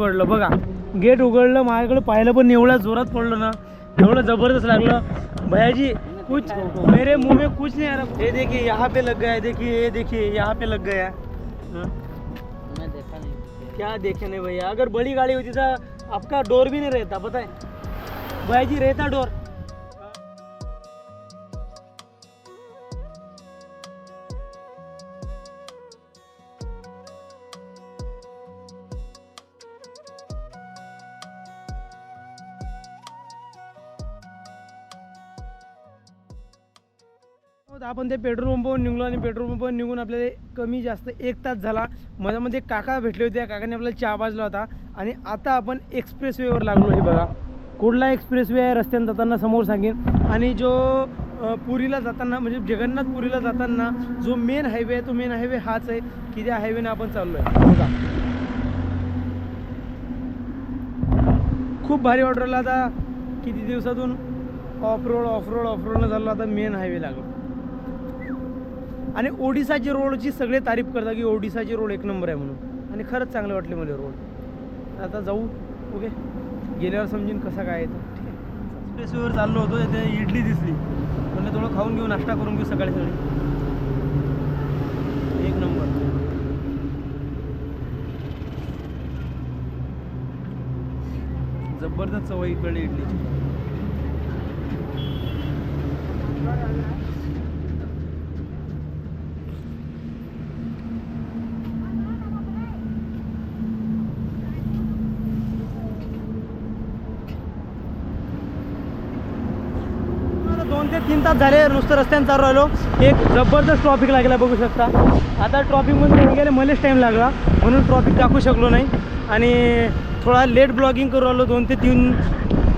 पडलं. बघा गेट उघडलं माझ्याकडे पाहिलं पण एवढ्या जोरात पडलं ना एवढं जबरदस्त लागलं. भैयाजी कुछ मेरे मुंह में कुछ नहीं आ रहा ये देखिए यहाँ पे लग गया देखिए ये देखिए यहाँ पे लग गया. मैं देखा नहीं क्या देखे नहीं भैया? अगर बड़ी गाड़ी होती तो आपका डोर भी नहीं रहता पता है? भैया जी रहता डोर। आपण ते पेट्रोल पंपवर निघलो आणि पेट्रोल पंपावर निघून आपल्याला कमी जास्त एक तास झाला. मधामध्ये काका भेटले होते. त्या काकाने आपल्याला चहा पाजला होता. आणि आता आपण एक्सप्रेस वेवर लागलो हे बघा. कुठला एक्सप्रेस वे आहे? रस्त्याने जाताना समोर सांगेन. आणि जो पुरीला जाताना म्हणजे जगन्नाथ पुरीला जाताना जो मेन हायवे आहे तो मेन हायवे हाच आहे. की त्या हायवेनं आपण चाललो आहे बघा. खूप भारी वाटलं आता. किती दिवसातून off road off road off रोडनं झालं आता. मेन हायवे लागलो. आणि ओडिसाची रोडची सगळे तारीफ करतात की ओडिसाची रोड एक नंबर आहे म्हणून. आणि खरंच चांगले वाटले मला रोड आता जाऊ. ओके. गेल्यावर समजेन कसा काय येतं ठीक आहे. एक्सप्रेसवेवर चाललो होतो ते इडली दिसली. म्हणजे थोडं खाऊन घेऊ नाश्ता करून घेऊ सकाळी सकाळी एक नंबर जबरदस्त चवई इकडे इडलीची आता दोन ते तीन तास झाले नुसतं रस्त्याने चालू राहिलो. एक जबरदस्त ट्रॉफिक लागला बघू शकता. आता ट्रॉफिकमध्ये निघायला मलाच टाईम लागला. म्हणून ट्रॉफिक टाकू शकलो नाही. आणि थोडा लेट ब्लॉगिंग करू राहिलो दोन ते तीन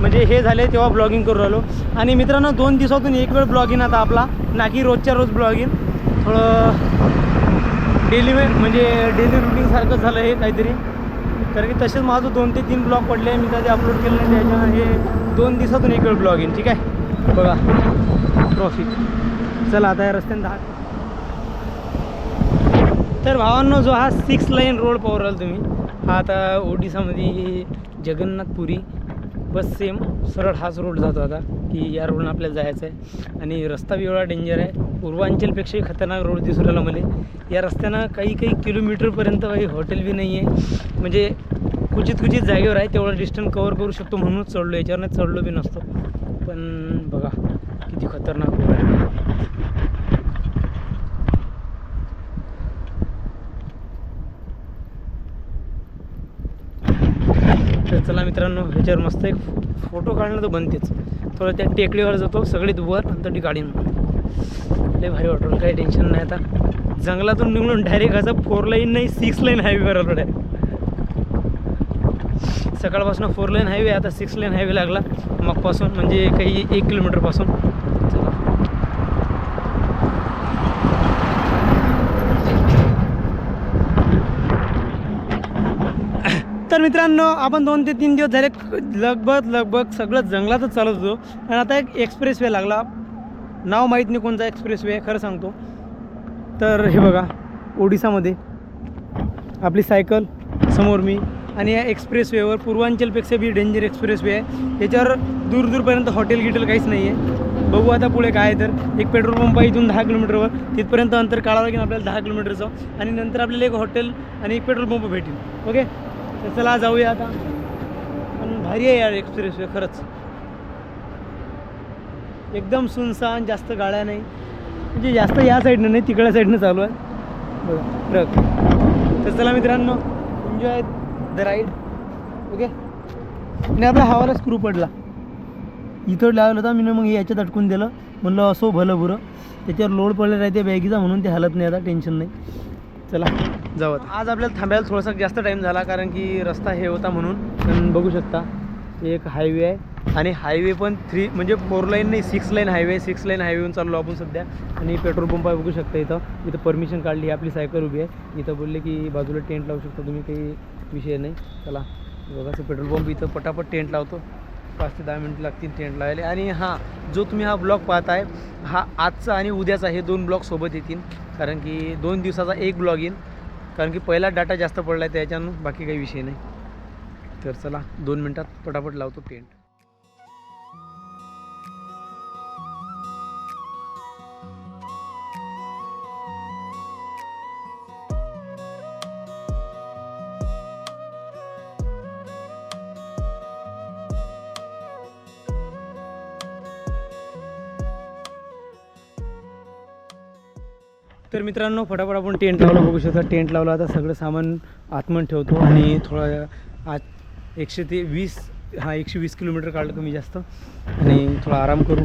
म्हणजे हे झाले तेव्हा ब्लॉगिंग करू राहिलो. आणि मित्रांनो दोन दिवसातून एक वेळ ब्लॉगिंग आता आपला. ना की रोजच्या रोज ब्लॉगिंग थोडं डेली म्हणजे डेली रुटीनसारखं झालं हे काहीतरी. कारण की तसेच माझं दोन ते तीन ब्लॉग पडले मी त्याचे अपलोड केले नाही त्याच्यामुळे हे दोन दिवसातून एक वेळ ब्लॉगिंग ठीक आहे? बघा. ट्रॉफिक चला आता या रस्त्याने दहा. तर भावांनो जो हा सिक्स लाईन रोड पवराल तुम्ही हा आता ओडिसामध्ये जगन्नाथपुरी बस सेम सरळ हाच रोड जातो आता की या रोडनं आपल्याला जायचं आहे आणि रस्ता बी एवढा डेंजर आहे. पूर्वांचलपेक्षाही खतरनाक रोड दिसू राहिला मला. या रस्त्यानं काही काही किलोमीटरपर्यंत काही हॉटेल बी नाही आहे म्हणजे कुचित कुचित जागेवर आहे तेवढं डिस्टन्स कवर करू शकतो म्हणूनच चढलो याच्यावर चढलो बी नसतो. पण बघा किती खतरनाक आहे तर चला मित्रांनो ह्याच्यावर मस्त एक फोटो काढणं तर बनतेच. थोडं त्या टेकडीवर जातो सगळीत वर नंतर ती गाडी लय भारी वाटलं काही टेन्शन नाही आता. जंगलातून निघून डायरेक्ट असं फोर लाईन नाही सिक्स लाईन हायवेवर आलो डायरेक्ट सकाळपासून फोर लाईन हायवे आता सिक्स लाईन हायवे लागला. मगपासून म्हणजे काही एक किलोमीटरपासून. चला तर मित्रांनो आपण दोन ते तीन दिवस झाले लगभग लगभग सगळं जंगलातच चालत होतो. आणि आता एक एक्सप्रेस वे लागला. नाव माहीत नाही कोणता एक्सप्रेस वे खरं सांगतो. तर हे बघा ओडिसामध्ये आपली सायकल समोर मी. आणि या एक्सप्रेसवेवर पूर्वांचलपेक्षा बी डेंजर एक्सप्रेसवे आहे. याच्यावर दूर दूरपर्यंत हॉटेल गिटेल काहीच नाही आहे बघू आता पुढे काय तर. एक पेट्रोल पंप आहे इथून दहा किलोमीटरवर तिथपर्यंत अंतर काढावं लागेल आपल्याला दहा किलोमीटरचं आणि नंतर आपल्याला एक हॉटेल आणि एक पेट्रोल पंप भेटेल. ओके तर चला जाऊया आता. पण भारी आहे यार एक्सप्रेसवे खरंच. एकदम सुनसान जास्त गाड्या नाही. म्हणजे जास्त या साईडनं नाही तिकडल्या साईडनं चालू आहे. बघा ट्रक. तर चला मित्रांनो एन्जॉय द राईड ओके आणि आपला हवाला स्क्रू पडला. इथं लावलं होता मी मग याच्यात अटकून दिलं. म्हणलं असो भलं बुरं. त्याच्यावर लोड पडलं राहते बॅगीचा म्हणून ते हलत नाही आता टेन्शन नाही. चला जाऊ आता. आज आपल्याला थांबायला थोडासा जास्त टाईम झाला कारण की रस्ता हे होता म्हणून. पण बघू शकता एक हायवे आहे. आणि हायवे पण थ्री म्हणजे फोर लाईन नाही six line highway six line हायवेहून चाललो आपण सध्या. आणि पेट्रोल पंप आहे बघू शकता इथं. इथं परमिशन काढली आपली सायकल उभी आहे. इथं बोलले की बाजूला टेंट लावू शकता तुम्ही काही विषय नाही. चला बघा असं पेट्रोल पंप इथं पटापट टेंट लावतो. पाच ते दहा मिनटं लागतील टेंट लावायला. आणि हां जो तुम्ही हा ब्लॉग पाहताय हा आजचा आणि उद्याचा हे दोन ब्लॉग सोबत येतील. कारण की दोन दिवसाचा एक ब्लॉग येईल. कारण की पहिला डाटा जास्त पडला आहे त्याच्यानं बाकी काही विषय नाही. तर चला दोन मिनटात पटापट लावतो टेंट तर मित्रांनो फटाफट आपण टेंट लावला. बघू शकता टेंट लावला. आता सगळं सामान आतमन ठेवतो आणि थोडा आज एकशे ते वीस हा एकशे वीस किलोमीटर काढलं कमी जास्त. आणि थोडा आराम करू.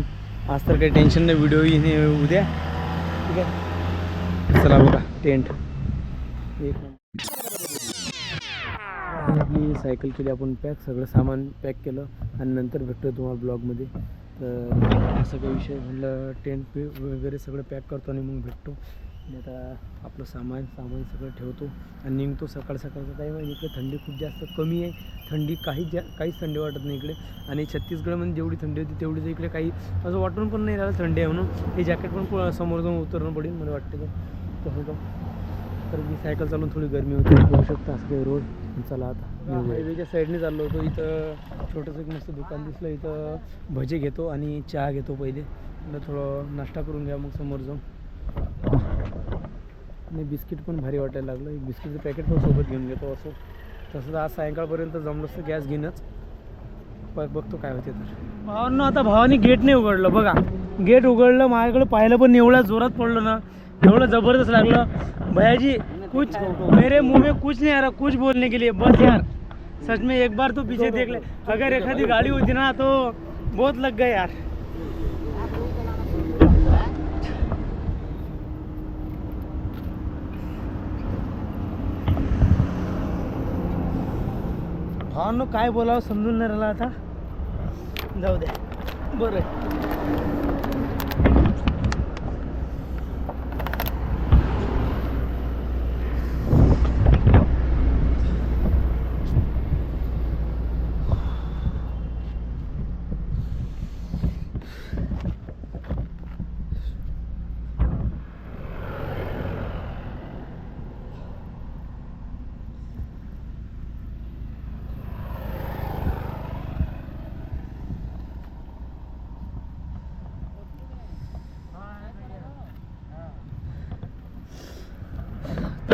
आज तर काही टेन्शन नाही व्हिडिओ येणे उद्या. ठीक आहे? चला बघा टेंट. एक आणि आपली सायकल केली आपण पॅक सगळं सामान पॅक केलं आणि नंतर भेटतो तुम्हाला ब्लॉगमध्ये तर असं काही विषय म्हणलं टेंट वगैरे सगळं पॅक करतो आणि मग भेटतो. आणि आता आपलं सामान सामान सगळं ठेवतो आणि निघतो सकाळ सकाळचा. टाईम आहे इकडे थंडी खूप जास्त कमी आहे. थंडी काहीच जा काहीच थंडी वाटत नाही इकडे. आणि छत्तीसगडमध्ये जेवढी थंडी होती तेवढीच इकडे काही असं वाटून पण नाही राहिलं थंडी आहे म्हणून. हे जॅकेट पण पु- समोर जाऊन उतरणं पडेल मला वाटतं की तसं का? तर मी सायकल चालवून थोडी गरमी होती बघू शकता असं काही रोड. चला आता हायवेच्या साईडने चाललो होतो. इथं छोटंसं एक मस्त दुकान दिसलं. इथं भजे घेतो आणि चहा घेतो पहिले. थोडं नाश्ता करून घ्या मग समोर जाऊन. आणि बिस्किट पण भारी वाटायला लागलं. एक बिस्किटचं पॅकेट पण सोबत घेऊन घेतो असं. तसं तर आज सायंकाळपर्यंत जमलं असतं गॅस घेणंच. बघतो काय होते तर. भावांना आता भावानी गेट नाही उघडलं. बघा गेट उघडलं माझ्याकडे पाहिलं पण एवढा जोरात पडलं ना. एवढं जबरदस्त लागलं. भैयाजी कुछ मेरे मुंह में कुछ नहीं आ रहा कुछ बोलने के लिए. बस यार. सच में एक बार तो पीछे देख ले. अगर एखादी गाड़ी होती ना तो बहुत लग गए यार. भावांनो काय बोलावं समजून नाही राहिला आता. जाऊ द्या बरं.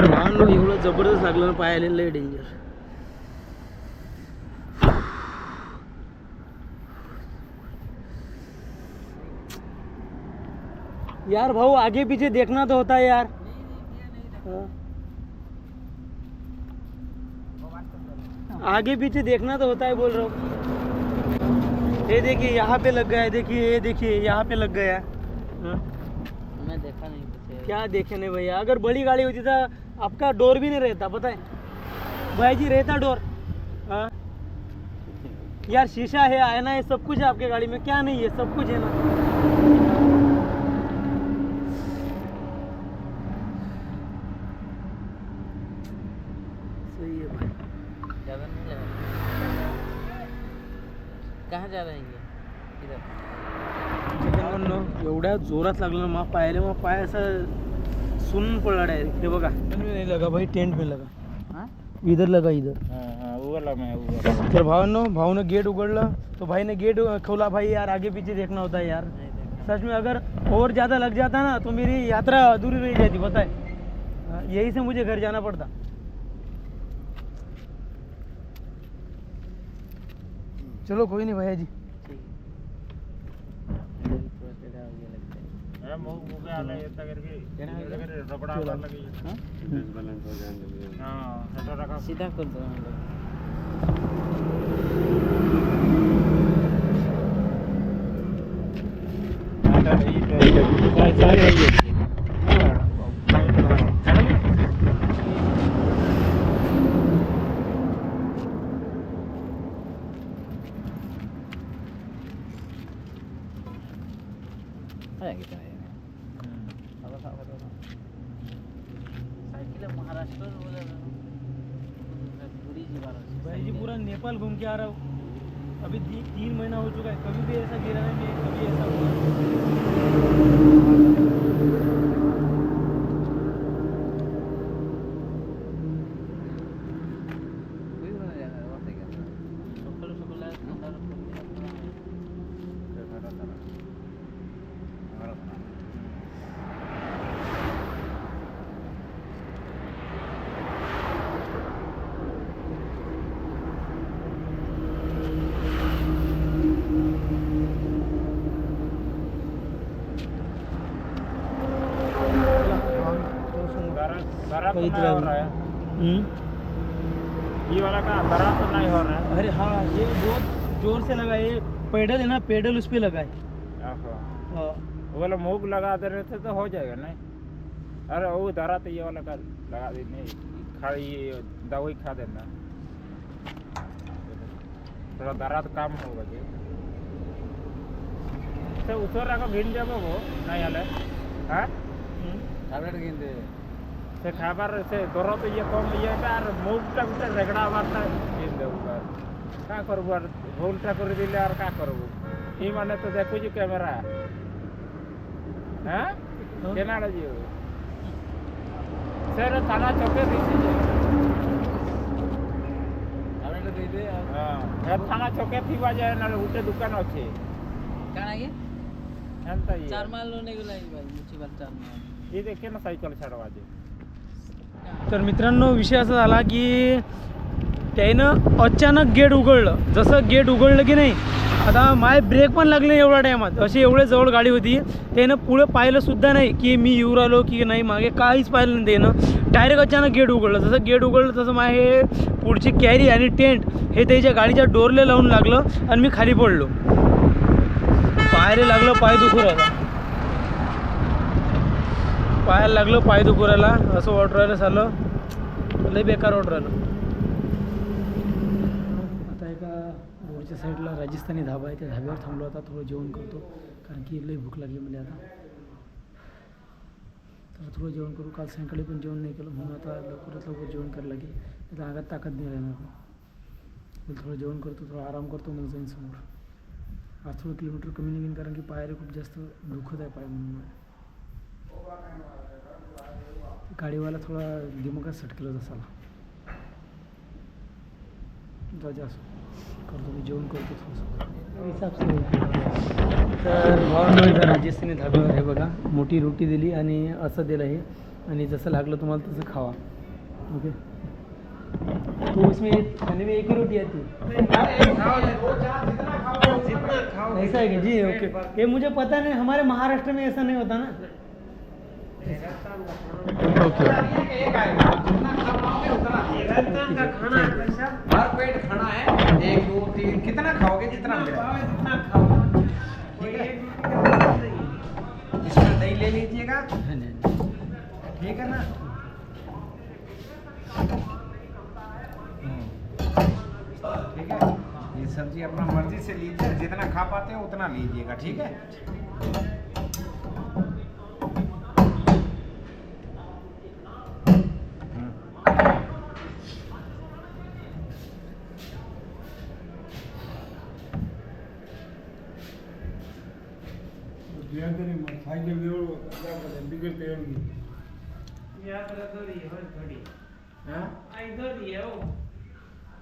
तर भावांनो एवढं जबरदस्त लागलं ना पायाला लय डेंजर यार भाऊ आगे पीछे देखना तो होता है। यार। आगे पीछे देखना तो होता है बोल रहा हूँ। ये देखिए यहाँ पे लग गया है देखिए ये देखिए यहाँ पे लग गया है। मैं देखा नहीं क्या देखे नहीं भैया अगर बड़ी गाड़ी होती तो आपका डोर भी नहीं रहता पता है भाई जी रहता डोर? हाँ? यार शीशा है आयना है सब कुछ है आपके गाड़ी में। क्या नहीं है सब कुछ है ना? सही है भाई। ज़्यादा नहीं लगा? कहाँ जा रहे हैं ये? इधर। मित्रांनो, एवढ्या जोरात लागलं ना मा पायाला मग पाय असं सुन हे बघा. नहीं लगा भाई टेंट में लगा. हाँ? इधर लगा इधर. हाँ हाँ वो वाला मैं वो वाला तर भावांनो भाऊनं गेट उघडलं तो भाई ने गेट खोला भाई यार आगे पीछे देखना होता है यार. सच में अगर और ज़्यादा लग जाता ना तो मेरी यात्रा अधूरी रह जाती बताए. हाँ, यही से मुझे घर जाना पड़ता. चलो कोई नहीं भैया जी. लगता है हाँ? सीधा कर दो हम लोग Ayan kita ya. Apa Maharashtra भाई जी पूरा नेपाल घूम के आ रहा हूँ। अभी तीन महीना हो चुका है। कभी भी ऐसा गिरा नहीं कभी ऐसा हुआ कोई बना जाएगा और क्या कोई ड्राइवर हो ये वाला का बड़ा तो नहीं हो रहा है। अरे हाँ ये बहुत जोर से लगा ये पेडल है ना पेडल उस पर लगाए। बोला मूव लगा दे रहे थे तो हो जाएगा नहीं? अरे वो धरा तो ये वाला का लगा दे नहीं खा ये दवाई खा देना। थोड़ा धरा हो तो काम होगा जी ते उतर राखा घेऊन द्या बघ नाही आलं। हा? टॅबलेट घेऊन दे সে খাবার সে দরদ ইয়ে কম ইয়েটা আর মুখটা গোটে রেগড়া বারটা কিন দেবু আর কা করবু আর ভুলটা করে দিলে আর কা করবু? ই মানে তো দেখুছি ক্যামেরা। হ্যাঁ? হ্যাঁ। কেনাড়ে যাব সেটা থানা চকে দিছি যে। থানা হ্যাঁ। চকে থিবা যে নালে গোটে দোকান আছে। কানা কি? এন্তা ইয়ে। চার মাইল নেগুলাই ভাই মুছিবার চার মাইল এই দেখে সাইকেল ছাড়বা যে तर मित्रांनो विषय असा झाला की त्यानं अचानक गेट उघडलं. जसं गेट उघडलं की नाही आता माय ब्रेक पण लागले एवढ्या टायमात. अशी एवढे जवळ गाडी होती. त्यानं पुढे पाहिलंसुद्धा नाही की मी येऊ राहिलो की नाही मागे काहीच पाहिलं नाही त्यानं. डायरेक्ट अचानक गेट उघडलं. जसं गेट उघडलं तसं माय हे पुढची कॅरी आणि टेंट हे त्याच्या गाडीच्या डोरले लावून लागलं आणि मी खाली पडलो. पायरे लागलं पाय दुखू राहिला. पाहायला लागलं पाय दुपुराला राहिला. असं वाटू राहिलं झालं. लय बेकार वाटू राहिलं आता एका रोडच्या साईडला राजस्थानी धाबा आहे. त्या धाब्यावर थांबलो आता थोडं जेवण करतो. कारण की लई भूक लागली म्हणजे आता. तर थोडं जेवण करू. काल सायंकाळी पण जेवण नाही केलं. म्हणून आता लवकरात लवकर जेवण करायला लागेल. त्याचा आगात ताकद नाही राहणार. थोडं जेवण करतो थोडं आराम करतो मग जाईन समोर. आज थोडं किलोमीटर कमी निघेन कारण की पायरे खूप जास्त दुखत आहे पाय म्हणून. गाडीवाला थोडा दिमागात सटकेला जसाला असं. करतो मी जेवण करतो थोडंसं. हिसाब तर भावांनो इथं राजस्थानी धाब्यावर आहे बघा. मोठी रोटी दिली आणि असं दिलं आहे आणि जसं लागलं तुम्हाला तसं खावा. ओके? तो इसमें खाने में एक ही रोटी आती है ऐसा है कि जी ओके. ये मुझे पता नहीं हमारे महाराष्ट्र में ऐसा नहीं होता ना. ठीक है ना? ठीक है? ये सब्ज़ी अपना मर्ज़ी से लीजिए, जितना खा पाते हो, उतना लीजिएगा। ठीक है?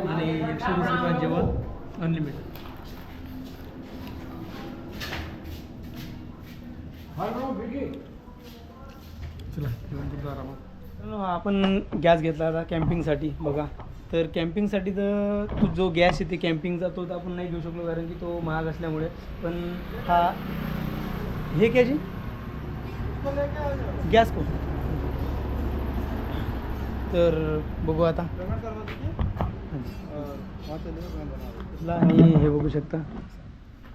आणि एकशे वीस रुपयात जेवण अनलिमिटेड चला जेवण आरामात आपण गॅस घेतला आता कॅम्पिंगसाठी बघा. तर कॅम्पिंगसाठी तर तो जो गॅस येते कॅम्पिंगचा तो तर आपण नाही घेऊ शकलो कारण की तो महाग असल्यामुळे. पण हा हे कॅजी जी? गॅस कोण? तर बघू आता. आणि हे बघू शकता.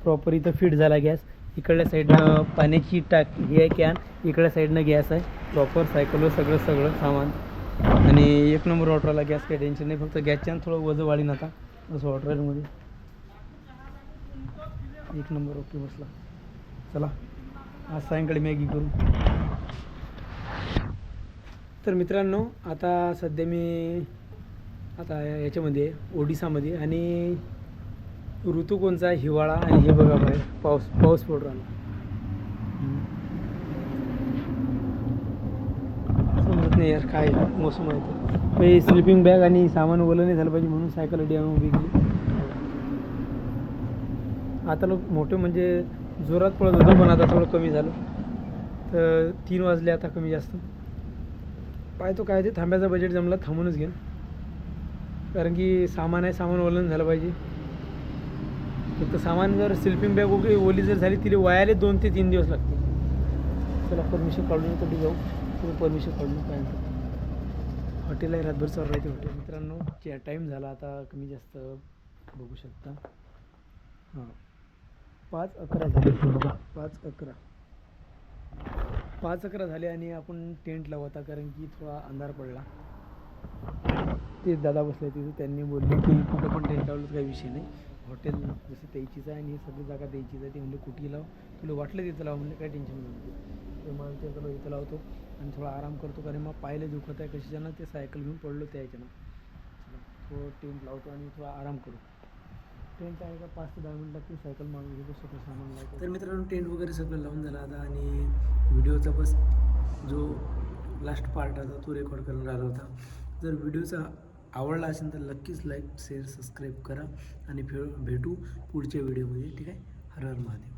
प्रॉपर इथं फिट झाला गॅस इकडल्या साईडनं पाण्याची टाक ही आहे कॅन इकडल्या साईडनं गॅस आहे. प्रॉपर सायकलवर सगळं सगळं सामान. आणि एक नंबर वॉटरला गॅस काही टेन्शन नाही. फक्त गॅसच्या थोडं वजन वाढीन आता. असं वॉटरमध्ये एक नंबर ओके बसला. चला. आज सायंकाळी मॅगी करू. तर मित्रांनो आता सध्या मी आता याच्यामध्ये ओडिसामध्ये आणि ऋतू कोणचा आहे? हिवाळा आणि हे बघा बाहेर पाऊस पाऊस पडू राहिला. समजत नाही यार काय मोसम आहे ते. काही स्लिपिंग बॅग आणि सामान ओलं नाही झालं पाहिजे म्हणून सायकल अडी उभी केली आता लोक मोठे म्हणजे जोरात पळत होतं पण आता थोडं कमी झालं. तर तीन वाजले आता कमी जास्त. पाहतो काय ते थांब्याचा बजेट जमला थांबूनच घेईन. कारण की सामान आहे सामान ओलं झालं पाहिजे. फक्त सामान जर स्लिपिंग बॅग वगैरे ओली जर झाली तिला वयाले दोन ते तीन दिवस लागतील. चला परमिशन काढून कुठे जाऊ. तुम्ही परमिशन काढून पाहिजे हॉटेल आहे रातभर चालू राहते हॉटेल मित्रांनो चे टाईम झाला आता कमी जास्त बघू शकता. हां. पाच अकरा झाले. बघा पाच अकरा. पाच अकरा झाले आणि आपण टेंट लावता कारण की थोडा अंधार पडला. ते दादा बसले तिथे त्यांनी बोलले की कुठं पण टेंट लावलं काही विषय नाही. हॉटेल जसं द्यायचीच आहे आणि ही सगळी जागा द्यायचीच आहे. ते म्हणजे कुठे लाव? तुला वाटलं तिथं लाव? म्हणजे काही टेन्शन नाही. ते मग ते चलो इथं लावतो आणि थोडा आराम करतो कारण मग पायले दुखत आहे कशाच्यानं? ते सायकल घेऊन पडलो त्याच्यानं थोडं तो टेंट लावतो आणि थोडा आराम करू. टेंट आहे का पाच ते दहा मिनिट लागतील सायकल मागून घेतो सगळं सामान तर मित्रांनो टेंट वगैरे सगळं लावून झालं आता आणि व्हिडिओचा बस जो लास्ट पार्ट आता तो रेकॉर्ड करून राहिला होता. जर व्हिडिओचा आवडला असेल तर नक्कीच लाईक शेअर सबस्क्राईब करा आणि फे भेटू पुढच्या व्हिडिओमध्ये ठीक आहे? हर हर महादेव.